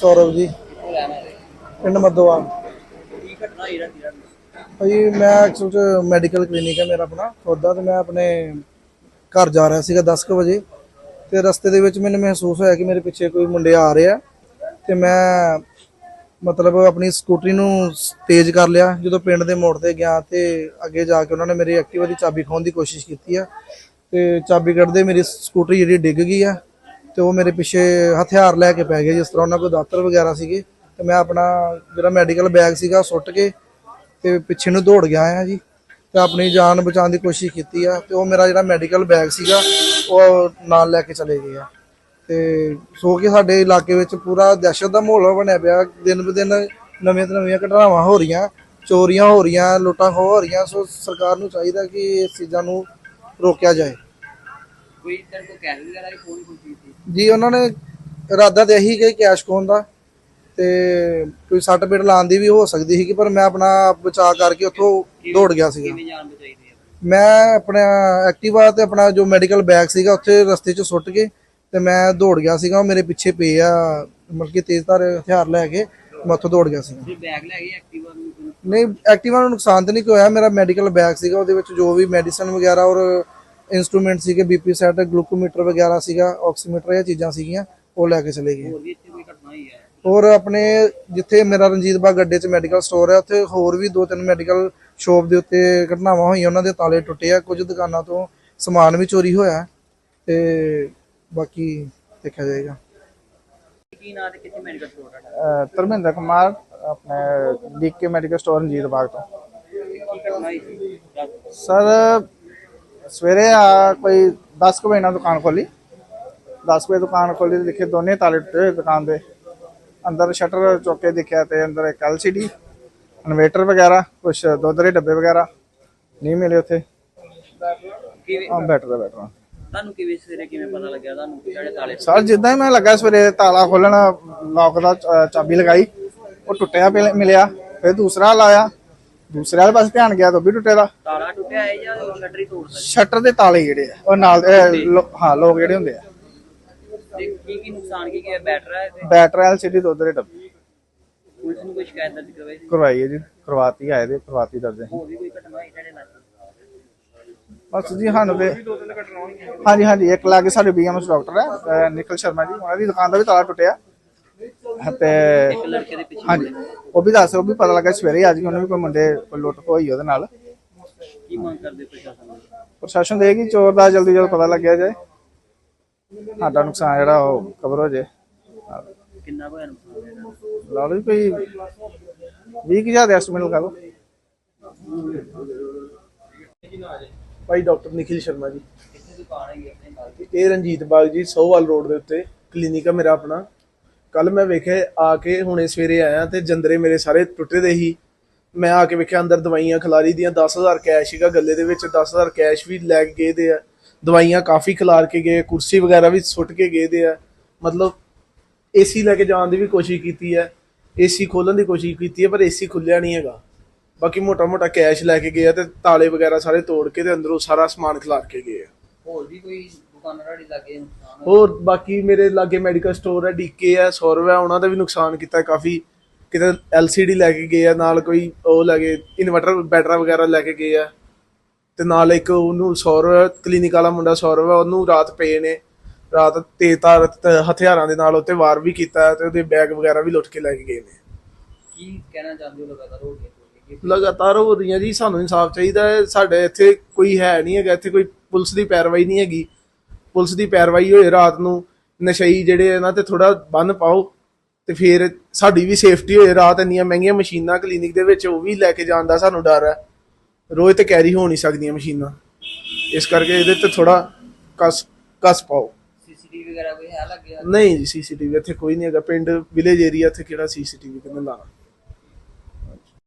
ਸੌਰਵ ਜੀ। ਪਿੰਡ ਮੱਦੋਵਾਲ ਕੀ ਘਟਨਾ ਹੋਈ ਰਾਤੀ ਰਾਤ ਭਾਜੀ ਮੈਂ ਐਕਚੁਅਲ ਚ ਮੈਡੀਕਲ ਕਲੀਨਿਕ ਹੈ ਮੇਰਾ ਆਪਣਾ, ਖੁਦ ਦਾ ਤੇ ਮੈਂ ਆਪਣੇ ਘਰ ਜਾ ਰਿਹਾ ਸੀਗਾ 10 ਕੁ ਵਜੇ। ਤੇ ਰਸਤੇ ਦੇ ਵਿੱਚ ਮੈਨੂੰ ਮਹਿਸੂਸ ਹੋਇਆ ਕਿ ਮੇਰੇ ਪਿੱਛੇ ਕੋਈ ਮੁੰਡੇ ਆ ਰਿਹਾ ਆ। ਤੇ ਮੈਂ ਮਤਲਬ ਆਪਣੀ ਸਕੂਟਰੀ ਨੂੰ ਸ- ਤੇਜ਼ ਕਰ ਲਿਆ। ਜਦੋਂ ਪਿੰਡ ਦੇ ਮੋੜ ਤੇ ਗਿਆ ਤੇ ਅੱਗੇ ਜਾ ਕੇ ਉਹਨਾਂ ਨੇ ਮੇਰੀ ਐਕਟਿਵਾ ਦੀ ਚਾਬੀ ਖੋਣ ਦੀ ਕੋਸ਼ਿਸ਼ ਕੀਤੀ ਆ। ਤੇ ਚਾਬੀ ਕੱਢਦੇ ਮੇਰੀ ਸਕੂਟਰੀ ਜਿਹੜੀ ਡਿੱਗ ਗਈ ਆ। ਤੇ ਉਹ ਮੇਰੇ ਪਿੱਛੇ ਹਥਿਆਰ ਲੈ ਕੇ ਪੈ ਗਏ ਜਿਸ ਤਰ੍ਹਾਂ ਉਹਨਾਂ ਕੋਲ ਦਾਤਰ ਵਗੈਰਾ ਸੀਗੇ। ਤੇ ਮੈਂ ਆਪਣਾ ਜਿਹੜਾ ਮੈਡੀਕਲ ਬੈਗ ਸੀਗਾ ਸੁੱਟ ਕੇ ਤੇ ਪਿੱਛੇ ਨੂੰ ਦੌੜ ਗਿਆ ਆ ਜੀ ਤੇ ਆਪਣੀ ਜਾਨ ਬਚਾਉਣ ਦੀ ਕੋਸ਼ਿਸ਼ ਕੀਤੀ ਆ ਤੇ ਉਹ ਮੇਰਾ ਜਿਹੜਾ ਮੈਡੀਕਲ ਬੈਗ ਸੀਗਾ ਉਹ ਨਾਲ ਲੈ ਕੇ ਚਲੇ ਗਏ ਆ। ਤੇ ਸੋ ਕੇ ਸਾਡੇ ਇਲਾਕੇ ਵਿੱਚ ਪੂਰਾ ਦਹਿਸ਼ਤ ਦਾ ਮਾਹੌਲ ਬਣਿਆ ਪਿਆ। ਦਿਨ ਬ ਦਿਨ ਨਵੀਆਂ ਤੋਂ ਨਵੀਆਂ ਘਟਨਾਵਾਂ ਹੋ ਰਹੀਆਂ, ਚੋਰੀਆਂ ਹੋ ਰਹੀਆਂ, ਲੁੱਟਾਂ ਹੋ ਰਹੀਆਂ। ਸੋ ਸਰਕਾਰ ਨੂੰ ਚਾਹੀਦਾ ਕਿ ਇਸ ਚੀਜ਼ਾਂ ਨੂੰ ਰੋਕਿਆ ਜਾਏ। ਕੋਈ ਤੇਰੇ ਕੋਲ ਕੈਸ਼ ਵਗੈਰਾ ਵੀ ਕੋਈ ਕੋਈ ਚੀਜ਼ ਜੀ ਉਹਨਾਂ ਨੇ ਇਰਾਦਾ ਤੇ ਇਹੀ ਕਿ ਕੈਸ਼ ਖੋਹਣ ਦਾ ਤੇ ਕੋਈ ਸੱਟ ਪੇਟ ਲਾਉਣ ਦੀ ਵੀ ਹੋ ਸਕਦੀ ਸੀ ਪਰ ਮੈਂ ਆਪਣਾ ਬਚਾਅ ਕਰਕੇ ਉੱਥੋਂ ਦੌੜ ਗਿਆ ਸੀਗਾ। ਕਿਵੇਂ ਜਾਨ ਬਚਾਈ ਦੀ ਹੈ ਮੈਂ ਆਪਣਾ ਐਕਟਿਵਾ ਤੇ ਆਪਣਾ ਜੋ ਮੈਡੀਕਲ ਬੈਗ ਸੀਗਾ ਉੱਥੇ ਰਸਤੇ 'ਚ ਸੁੱਟ ਕੇ ਤੇ ਮੈਂ ਦੌੜ ਗਿਆ ਸੀਗਾ ਉਹ ਮੇਰੇ ਪਿੱਛੇ ਪਏ ਆ ਮਤਲਬ ਕਿ ਤੇਜ਼ਧਾਰ ਹਥਿਆਰ ਲੈ ਕੇ ਮੈਂ ਉੱਥੋਂ ਦੌੜ ਗਿਆ ਸੀਗਾ। ਤੁਸੀਂ ਬੈਗ ਲੈ ਗਏ ਐਕਟਿਵਾ ਨੂੰ? ਕੋਈ- ਨਹੀਂ ਐਕਟਿਵਾ ਨੂੰ ਨੁਕਸਾਨ ਤੇ ਨਹੀਂ ਕੋਈ ਹੋਇਆ ਮੇਰਾ ਮੈਡੀਕਲ ਬੈਗ ਸੀਗਾ ਉਹਦੇ ਵਿੱਚ ਜੋ ਵੀ ਮੈਡੀਸਨ ਵਗੈਰਾ ਔਰ ਇਨਸਟਰੂਮੈਂਟ ਸੀਗੇ ਬੀਪੀ ਸੈਟ ਗਲੂਕੋਮੀਟਰ ਵਗੈਰਾ ਸੀਗਾ ਆਕਸੀਮੀਟਰ ਇਹ ਚੀਜ਼ਾਂ ਸੀਗੀਆਂ ਉਹ ਲੈ ਕੇ ਚਲੇ ਗਏ। ਹੋਰ ਵੀ ਇੱਥੇ ਕੋਈ ਘਟਨਾ ਹੋਈ ਹੈ? ਔਰ ਆਪਣੇ ਜਿੱਥੇ ਮੇਰਾ ਰਣਜੀਤ ਬਾਗ ਅੱਡੇ 'ਚ ਮੈਡੀਕਲ ਸਟੋਰ ਹੈ ਉੱਥੇ ਹੋਰ ਵੀ ਦੋ ਤਿੰਨ ਮੈਡੀਕਲ ਸ਼ੋਪ ਦੇ ਉੱਤੇ ਘਟਨਾਵਾਂ ਹੋਈਆਂ ਉਹਨਾਂ ਦੇ ਤਾਲੇ ਟੁੱਟੇ ਆ ਕੁਝ ਦੁਕਾਨਾਂ ਤੋਂ ਸਮਾਨ ਵੀ ਚੋਰੀ ਹੋਇਆ ਤੇ ਬਾਕੀ ਦੇਖਿਆ ਜਾਏਗਾ। ਕੀ ਨਾਂ ਤੇ ਕਿੱਥੇ ਮੈਡੀਕਲ ਸਟੋਰ ਹੈ ਅਹ ਧਰਮਿੰਦਰ ਕੁਮਾਰ ਆਪਣੇ DK medical store Ranjit Bagh ਤੋਂ? ਸਰ ਸਵੇਰੇ ਆ ਕੋਈ 10 ਕੁ ਵਜੇ ਨਾਲ ਦੁਕਾਨ ਖੋਲੀ 10 ਵਜੇ ਦੁਕਾਨ ਖੋਲੀ ਤੇ ਦੇਖੇ ਦੋਨੇ ਤਾਲੇ ਟੁੱਟੇ ਹੋਏ ਦੁਕਾਨ ਦੇ। ਅੰਦਰ ਸ਼ਟਰ ਚੁੱਕ ਦੇਖਿਆ ਤੇ ਅੰਦਰ ਇੱਕ ਐਲਸੀਡੀ ਇਨਵੇਟਰ ਵਗੈਰਾ ਕੁਝ ਦੁੱਧ ਦੇ ਡੱਬੇ ਵਗੈਰਾ। ਨਹੀਂ ਮਿਲੇ ਉੱਥੇ। ਆ ਬੈਟਰ ਬੈਟਰ। ਤੁਹਾਨੂੰ ਕਿਵੇਂ ਸਵੇਰੇ ਕਿਵੇਂ ਪਤਾ ਲੱਗਿਆ? ਤੁਹਾਨੂੰ ਜਿਹੜੇ ਤਾਲੇ ਸਰ ਜਿੱਦਾਂ ਹੀ ਮੈਂ ਲੱਗਾ ਸਵੇਰੇ ਤਾਲਾ ਖੋਲਣ ਲੌਕ ਦਾ ਚਾਬੀ ਲਗਾਈ ਉਹ ਟੁੱਟਿਆ ਮਿਲਿਆ। ਫਿਰ ਦੂਸਰਾ ਲਾਇਆ। ਦੂਸਰੇ ਵਾਲੇ ਪਾਸੇ ਧਿਆਨ ਗਿਆ ਤਾਂ ਉਹ ਵੀ ਟੁੱਟੇ ਦਾ। ਤਾਲਾ ਟੁੱਟਿਆ ਹੈ ਜਾਂ ਸ਼ਟਰ ਹੀ ਤੋੜਦਾ ਸ਼ਟਰ ਦੇ ਤਾਲੇ ਜਿਹੜੇ ਆ ਉਹ ਨਾਲ ਲੋ- ਹਾਂ ਲੋਕ ਜਿਹੜੇ ਹੁੰਦੇ ਆ। ਤੇ ਕੀ ਕੀ ਨੁਕਸਾਨ ਕੀ ਕੀ ਹੈ ਬੈਟਰ ਹੈ ਤੇ ਬੈਟਰੀ ਐਲਸੀਡੀ ਦੁੱਧ ਦੇ ਡੱਬੇ ਪੁਲਿਸ ਨੂੰ ਕੋਈ ਸ਼ਿਕਾਇਤ ਦਰਜ ਕਰਵਾਈ ਸੀ? ਕਰਵਾਈ ਹੈ ਜੀ ਕਰਵਾਤੀ ਆਏ ਦੇ ਕਰਵਾਤੀ ਦਰਜ ਹੈ ਹੋਰ ਵੀ ਕੋਈ ਘਟਨਾ ਹੋਈ ਤੁਹਾਡੇ ਨਾਲ ਬਸ ਜੀ ਸਾਨੂੰ ਤੇ ਹਾਂਜੀ ਹਾਂਜੀ ਇੱਕ ਲਾਗੇ ਸਾਡੇ ਬੀਐਮਐਸ ਡਾਕਟਰ ਹੈ ਅਹ ਨਿਖਿਲ ਸ਼ਰਮਾ ਜੀ ਉਹਨਾਂ ਦੀ ਦੁਕਾਨ ਦਾ ਵੀ ਤਾਲਾ ਟੁੱਟਿਆ। ਤੇ ਇੱਕ ਲੜਕੇ ਦੇ ਪਿੱਛੇ ਹਾਂਜੀ ਉਹ ਵੀ ਦੱਸ ਉਹ ਵੀ ਪਤਾ ਲੱਗਾ ਸਵੇਰੇ ਅੱਜ ਉਹਨੂੰ ਵੀ ਕੋਈ ਮੁੰਡੇ ਕੋਈ ਲੁੱਟ ਹੋਈ ਉਹਦੇ ਨਾਲ। ਕੀ ਮੰਗ ਕਰਦੇ ਪ੍ਰਸ਼ਾਸਨ ਨੂੰ? ਪ੍ਰਸ਼ਾਸਨ ਦੇਗੀ ਚੋਰ ਦਾ ਜਲਦੀ ਜਲਦ ਪਤਾ ਲੱਗਿਆ ਜਾਏ। ਸਾਡਾ ਨੁਕਸਾਨ ਜਿਹੜਾ ਉਹ ਕਵਰ ਹੋ ਜਾਏ। ਕਿੰਨਾ ਕੁ ਹੋਇਆ ਨੁਕਸਾਨ? ਲਾ ਲਓ ਜੀ ਕੋਈ 20000 ਦਾ ਐਸਟੀਮੇਟ ਲਗਾ ਲਓ ਭਾਈ ਡਾਕਟਰ ਨਿਖਿਲ ਸ਼ਰਮਾ ਜੀ। ਕਿੱਥੇ ਦੁਕਾਨ ਹੈਗੀ ਆਪਣੇ ਨਾਲ ਇਹ ਰਣਜੀਤ ਬਾਗ ਜੀ ਸੋਹਵਾਲ ਰੋਡ ਦੇ ਉੱਤੇ ਕਲੀਨਿਕ ਆ ਮੇਰਾ ਆਪਣਾ। ਕੱਲ ਮੈਂ ਵੇਖਿਆ ਆ ਕੇ ਹੁਣੇ ਸਵੇਰੇ ਆਇਆ ਤੇ ਜੰਦਰੇ ਮੇਰੇ ਸਾਰੇ ਟੁੱਟੇ ਦੇ ਹੀ। ਮੈਂ ਆ ਕੇ ਵੇਖਿਆ ਅੰਦਰ ਦਵਾਈਆਂ ਖਿਲਾਰੀ ਦੀਆਂ 10000 ਕੈਸ਼ ਸੀਗਾ ਗੱਲੇ ਦੇ ਵਿੱਚ 10000 ਕੈਸ਼ ਵੀ ਲੈ ਕੇ ਗਏ ਦੇ ਆ। ਦਵਾਈਆਂ ਕਾਫੀ ਖਿਲਾਰ ਕੇ ਗਏ, ਕੁਰਸੀ ਵਗੈਰਾ ਵੀ ਸੁੱਟ ਕੇ ਗਏ ਦੇ ਆ। ਮਤਲਬ ਏਸੀ ਲੈ ਕੇ ਜਾਣ ਦੀ ਵੀ ਕੋਸ਼ਿਸ਼ ਕੀਤੀ ਹੈ ਏਸੀ ਖੋਲਣ ਦੀ ਕੋਸ਼ਿਸ਼ ਕੀਤੀ ਹੈ ਪਰ ਏਸੀ ਖੁੱਲਿਆ ਨਹੀਂ ਹੈਗਾ। ਬਾਕੀ ਮੋਟਾ ਮੋਟਾ ਕੈਸ਼ ਲੈ ਕੇ ਗਏ ਆ ਤੇ ਤਾਲੇ ਵਗੈਰਾ ਸਾਰੇ ਤੋੜ ਕੇ ਤੇ ਅੰਦਰੋਂ ਸਾਰਾ ਸਮਾਨ ਖਿਲਾਰ ਕੇ ਗਏ ਆ। ਹੋਰ ਵੀ ਕੋਈ ਦੁਕਾਨਾਂ ਤੁਹਾਡੀ ਲੱਗੇ ਨੁਕਸਾਨ ਹੋਇਆ? ਹੋਰ ਬਾਕੀ ਮੇਰੇ ਲਾਗੇ ਮੈਡੀਕਲ ਸਟੋਰ ਹੈ ਡੀਕੇ ਹੈ ਸੌਰਵ ਹੈ ਉਹਨਾਂ ਦਾ ਵੀ ਨੁਕਸਾਨ ਕੀਤਾ ਕਾਫੀ। ਕਿਤੇ ਐਲਸੀਡੀ ਲੈ ਕੇ ਗਏ ਆ ਨਾਲ ਕੋਈ ਉਹ ਲੈ ਗਏ ਇਨਵਰਟਰ ਬੈਟਰਾ ਵਗੈਰਾ ਲੈ ਕੇ ਗਏ ਆ। ਤੇ ਨਾਲ ਇੱਕ ਉਹਨੂੰ ਸੌਰਵ ਕਲੀਨਿਕ ਵਾਲਾ ਮੁੰਡਾ ਸੌਰਵ ਹੈ ਉਹਨੂੰ ਰਾਤ ਪਏ ਨੇ। ਰਾਤ ਤੇਜ਼ਧਾਰ ਤ- ਹਥਿਆਰਾਂ ਦੇ ਨਾਲ ਉੱਤੇ ਵਾਰ ਵੀ ਕੀਤਾ ਹੈ ਤੇ ਉਹਦੇ ਬੈਗ ਵਗੈਰਾ ਵੀ ਲੁੱਟ ਕੇ ਲੈ ਕੇ ਗਏ ਨੇ। ਕੀ ਕਹਿਣਾ ਚਾਹੁੰਦੇ ਹੋ ਲਗਾਤਾਰ ਹੋ ਗਿਆ ਲਗਾਤਾਰ ਹੋ ਰਹੀਆਂ ਜੀ ਸਾਨੂੰ ਇਨਸਾਫ ਚਾਹੀਦਾ ਹੈ। ਸਾਡੇ ਇੱਥੇ ਕੋਈ ਹੈ ਨਹੀਂ ਹੈਗਾ ਇੱਥੇ ਕੋਈ ਪੁਲਿਸ ਦੀ ਪੈਰਵਾਈ ਨਹੀਂ ਹੈਗੀ। ਪੁਲਿਸ ਦੀ ਪੈਰਵਾਈ ਹੋਏ ਰਾਤ ਨੂੰ ਨਸ਼ਈ ਜਿਹੜੇ ਇਹਨਾਂ ਤੇ ਥੋੜਾ ਬੰਨ ਪਾਓ ਤੇ ਫਿਰ ਸਾਡੀ ਵੀ ਸੇਫਟੀ ਹੋਏ ਰਾਤ ਇੰਨੀਆਂ ਮਹਿੰਗੀਆਂ ਮਸ਼ੀਨਾਂ ਕਲੀਨਿਕ ਦੇ ਵਿੱਚ ਉਹ ਵੀ ਲੈ ਕੇ ਜਾਣ ਦਾ ਸਾਨੂੰ ਡਰ ਹੈ। ਰੋਜ਼ ਤੇ ਕੈਰੀ ਹੋ ਨਹੀਂ ਸਕਦੀਆਂ ਮਸ਼ੀਨਾਂ। ਇਸ ਕਰਕੇ ਇਹਦੇ ਤੇ ਥੋੜਾ ਕਸ ਕਸ ਪਾਓ। ਸੀਸੀਟੀਵੀ ਵਗੈਰਾ ਕੋਈ ਹੈ ਲੱਗਿਆ ਨਹੀਂ ਜੀ ਸੀਸੀਟੀਵੀ ਇੱਥੇ ਕੋਈ ਨਹੀਂ ਹੈਗਾ। ਪਿੰਡ ਵਿਲੇਜ ਏਰੀਆ ਇੱਥੇ ਕਿਹੜਾ ਸੀਸੀਟੀਵੀ ਕਿੰਨੇ ਲਾਣਾ